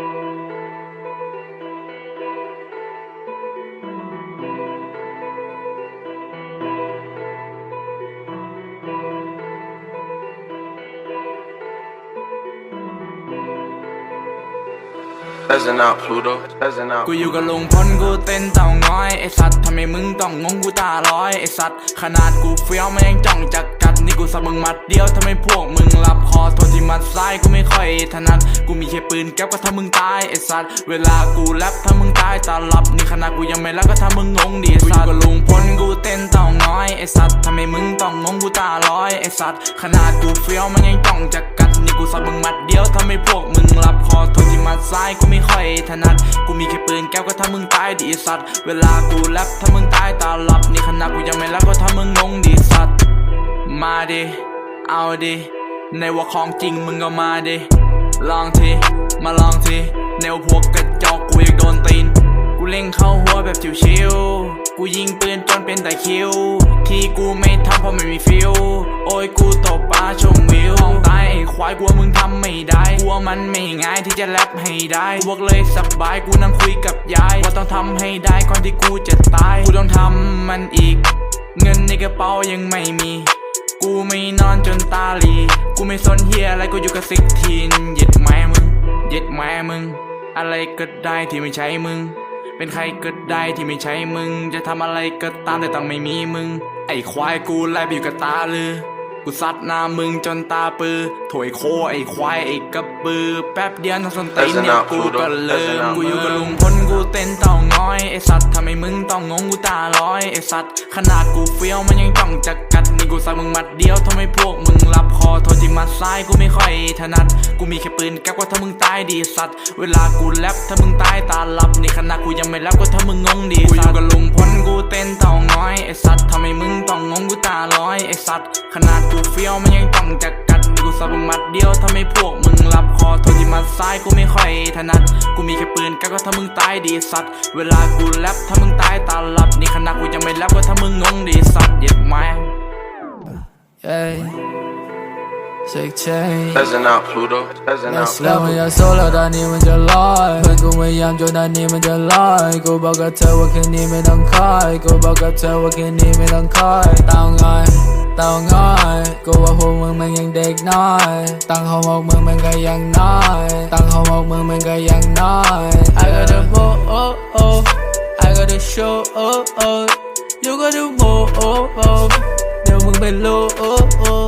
Thank you. Peasant out, Pluto. Peasant out. กูอยู่กับลุงพลกูเต้นเต่าง้อยไอสัตว์ทำไมมึงต้องงงกูตาลอยไอสัตว์ขนาดกูเฟี้ยวมันยังจ้องจะกัดนี่กูสับมึงมัดเดียวทำไมพวกมึงหลับคอโทษที่มัดซ้ายกูไม่ค่อยถนัดกูมีแค่ปืนแก๊ปก็ทำมึงตายไอสัตว์เวลากูแรปถ้ามึงตายตาหลับนี่ขนาดกูยังไม่รักก็ทำมึงงงดิไอ้สัตว์กูอยู่กับลุงพลกูเต้นเต่าง้อยไอสัตว์ทำไมมึงต้องงงกูตาลอยไอสัตว์ขนาดกูเฟี้ยวมันยังจ้องจะกัดนี่กูสับมึงมัดเดียวทำให้พวกมึง กูไม่ค่อยถนัด กูมีแค่ปืนแก้วก็ทำมึงตายดิสัตว์ เวลากูแรปถ้ามึงตายตาหลับนี่ขนาดกูยังไม่รักก็ทำมึงงงดิสัตว์ มาดิ เอาดิ ในว่าของจริงมึงก็มาดิ ลองที มาลองที แนวพวกกระจอกกูอยากโดนตีน กูเล็งเข้าหัวแบบชิวๆ กูยิงปืนจนเป็นแต่คิว ที่กูไม่ เพราะไม่มีฟิลโอ้ยกูตบปลาชมวิวของตายไอ้ควายกลัวมึงทำไม่ได้กลัวมันไม่ง่ายที่จะแรปให้ได้พวกเลยสบายกูนั่งคุยกับยาย ว่าต้องทำให้ได้ก่อนที่กูจะตาย กูต้องทำมันอีก เงินในกระเป๋ายังไม่มี กูไม่นอนจนตาหลี กูไม่สนเฮียอะไรกูอยู่กับซิกทีนเย็ดแม่มึงเย็ดแม่มึง อะไรก็ได้ที่ไม่ใช่มึง เป็นใครก็ได้ที่ไม่ใช่มึง จะทำอะไรก็ตามแต่ต้องไม่มีมึง ไอ้ควายกูไล่ไปอยู่กับตาลือ กูซัดหน้ามึงจนตาปือถวยโคไอ้ควายไอ้กระบือ แป๊บเดียวทั้งสนตีนเนี่ยกูก็ลืมกูอยู่กับลุงพลกูเต้นเต่าง้อยไอ้สัตว์ทำไมมึงต้องงงกูตาลอยไอ้สัตว์ขนาดกูเฟี้ยวมันยังจ้องจะกัดนี่กูสับมึงมัดเดียวทำไมพวกมึงหลับคอโทษที่มัดซ้ายกูไม่ค่อยถนัด กูมีแค่ปืนแก๊ปว่าถ้ามึงตายดีสัตว์เวลากูแรปถ้ามึงตายตาหลับนี่ขนาดกูยังไม่แรปก็ถ้ามึงงงดีกูอยู่ สัตว์ ขนาดกูเฟี้ยวมันยังจ้องจะกัดนี่กูสับมัดเดียวทำไมพวกมึงหลับคอโทษที่มัดซ้ายกูไม่ค่อยถนัด กูมีแค่ปืนแก๊ปก็ถ้ามึงตายดีสัตว์ เวลากูแลบถ้ามึงตายตาหลับ นี่ขนาดกูยังไม่แลบก็ถ้ามึงงงดีสัตว์เด็ดแม่ Ey, Sick chain Peasant out, Pluto. Peasant out. แล้วมันอยากโซแล้วตอนนี้มันจะลอยเพื่อนกูพยายามจนตอนนี้มันจะลอยกูบอกกับเธอว่าคืนนี้ไม่ต้องคอยกูบอกกับเธอว่าคืนนี้ไม่ต้องคอยเต้าง่อยเต้าง่อยกูว่าพวกมึงมันยังเด็กน้อยตั้งเขาบอกมึงมันก็ยังน้อยตั้งเขาบอกมึงมันก็ยังน้อย I got the more oh oh I got the show oh oh you got the more oh oh เดี๋ยวมึงไปรู้โอ้โอ้